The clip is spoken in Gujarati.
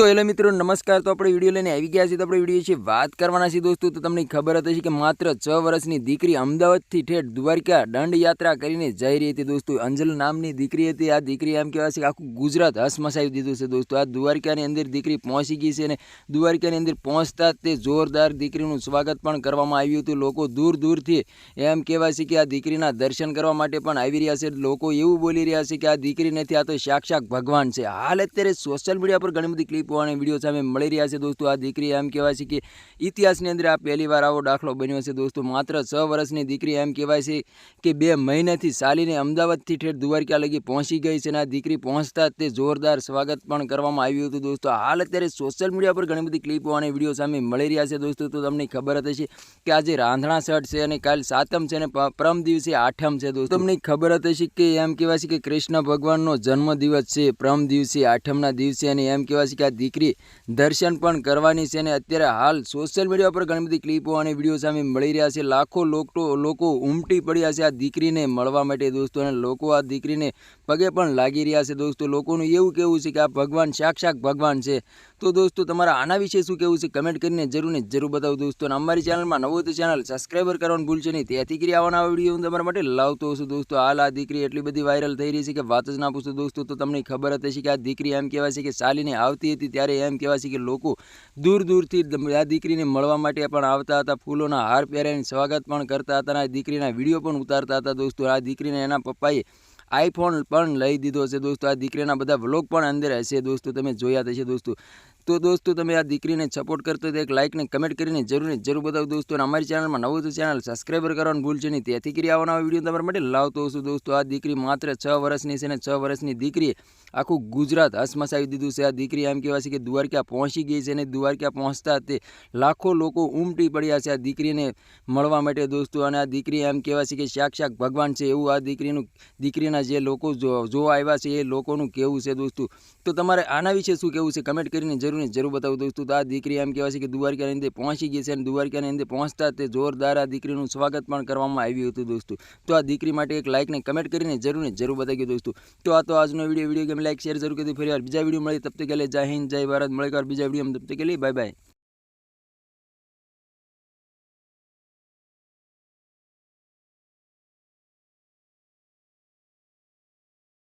તો એટલે મિત્રો, નમસ્કાર. તો આપણે વીડિયો લઈને આવી ગયા છીએ. તો આપણે વીડિયો છે વાત કરવાના છીએ દોસ્તો. તો તમને ખબર હતી કે માત્ર છ વર્ષની દીકરી અમદાવાદથી ઠેઠ દ્વારકા દંડ યાત્રા કરીને જઈ રહી હતી દોસ્તો. અંજલ નામની દીકરી હતી. આ દીકરી એમ કહેવાય છે કે આખું ગુજરાત હસમસાવી દીધું છે દોસ્તો. આ દ્વારકાની અંદર દીકરી પહોંચી ગઈ છે અને દ્વારકાની અંદર પહોંચતા તે જોરદાર દીકરીનું સ્વાગત પણ કરવામાં આવ્યું હતું. લોકો દૂર દૂરથી એમ કહેવાય છે કે આ દીકરીના દર્શન કરવા માટે પણ આવી રહ્યા છે. લોકો એવું બોલી રહ્યા છે કે આ દીકરી નથી, આ તો સાક્ષાત ભગવાન છે. હાલ અત્યારે સોશિયલ મીડિયા પર ઘણી બધી ક્લિપો અને વીડિયો સામે મળી રહ્યા છે દોસ્તો. આ દીકરી એમ કહેવાય છે કે ઇતિહાસની અંદર આ પહેલી વાર આવો દાખલો બન્યો છે દોસ્તો. માત્ર છ વર્ષની દીકરી એમ કહેવાય છે કે બે મહિનાથી ચાલીને અમદાવાદથી ઠેઠ દ્વારકા લગી પહોંચી ગઈ છે અને આ દીકરી પહોંચતા તે જોરદાર સ્વાગત પણ કરવામાં આવ્યું હતું દોસ્તો. હાલ અત્યારે સોશિયલ મીડિયા પર ઘણી બધી ક્લિપો અને વીડિયો સામે મળી રહ્યા છે દોસ્તો. તો તમને ખબર હતી હશે કે આજે રાંધણા શર્ટ છે અને કાલ સાતમ છે અને પરમ દિવસે આઠમ છે દોસ્તો. તમને ખબર હતી હશે કે એમ કહેવાય છે કે કૃષ્ણ ભગવાનનો જન્મદિવસ છે પરમ દિવસે આઠમના દિવસે અને એમ કહેવાય છે કે દીકરી દર્શન પણ કરવાની છે અને અત્યારે હાલ સોશિયલ મીડિયા પર ઘણી બધી ક્લિપો અને વીડિયો સામે મળી રહ્યા છે. લાખો લોકો લોકો ઉમટી પડ્યા છે આ દીકરીને મળવા માટે દોસ્તો અને લોકો આ દીકરીને પગે પણ લાગી રહ્યા છે દોસ્તો. લોકોનું એવું કહેવું છે કે આ ભગવાન સાક્ષાત ભગવાન છે. તો દોસ્તો તમારા આના વિશે શું કહેવું છે? કમેન્ટ કરીને જરૂર ને જરૂર બતાવો દોસ્તો. અને અમારી ચેનલમાં નવું તો ચેનલ સબસ્ક્રાઈબર કરવાનું ભૂલશે નહીં. તેથી કરી આવવાના વીડિયો હું તમારા માટે લાવતો હશું દોસ્તો. હાલ આ દીકરી એટલી બધી વાયરલ થઈ રહી છે કે વાત જ ના પૂછતો દોસ્તો. તો તમને ખબર હશે કે આ દીકરી એમ કહેવાય છે કે સાલીને આવતી હતી ત્યારે એમ કહેવાય છે કે લોકો દૂર દૂરથી આ દીકરીને મળવા માટે પણ આવતા હતા, ફૂલોના હાર પહેરાવીને સ્વાગત પણ કરતા હતા અને આ દીકરીના વીડિયો પણ ઉતારતા હતા. દોસ્તો, આ દીકરીને એના પપ્પાએ આઈફોન પણ લઈ દીધો છે દોસ્તો. આ દીકરીના બધા વ્લોગ પણ અંદર હશે દોસ્તો. તમે જોયા થશે દોસ્તો. તો દોસ્તો તમે આ દીકરીને સપોર્ટ કરતો તો એક લાઇકને કમેન્ટ કરીને જરૂર જરૂર બતાવો દોસ્તો. અને અમારી ચેનલમાં નવું ચેનલ સબસ્ક્રાઈબર કરવાનું ભૂલશે નહીં. તેથી કરી આવવાના વીડિયો તમારા માટે લાવતો હશું દોસ્તો. આ દીકરી માત્ર છ વર્ષની છે ને છ વર્ષની દીકરીએ આખું ગુજરાત હસમસાવી દીધું છે. આ દીકરી એમ કહેવાય છે કે દ્વારકા પહોંચી ગઈ છે અને દ્વારકા પહોંચતા તે લાખો લોકો ઉમટી પડ્યા છે આ દીકરીને મળવા માટે દોસ્તો. અને આ દીકરી એમ કહેવાય છે કે સાક્ષાત ભગવાન છે એવું આ દીકરીનું દીકરીના જે લોકો જોવા આવ્યા છે, એ લોકોનું કહેવું છે દોસ્તો? તો તમારે આના વિશે શું કહેવું છે? કમેન્ટ કરીને જરૂર જરૂર બતાવો દોસ્તો. તો આ દીકરી એમ કહેવાય છે કે દ્વારકાની અંદર પહોંચી ગઈ છે અને દ્વારકાની અંદર પહોંચતા તે જોરદાર આ દીકરીનું સ્વાગત પણ કરવામાં આવ્યું હતું દોસ્તો. તો આ દીકરી માટે એક લાઇક ને કમેન્ટ કરીને જરૂર જરૂર બતાવી દોસ્તો. તો આ તો આજનો વીડિયો વીડિયો ગમે લાઈક શેર જરૂર કરી ફરી વાર બીજા વીડિયો મળી તબ તક કે જય હિન્દ, જય ભારત. મળે બીજા વીડિયો તબ તક કે બાય બાય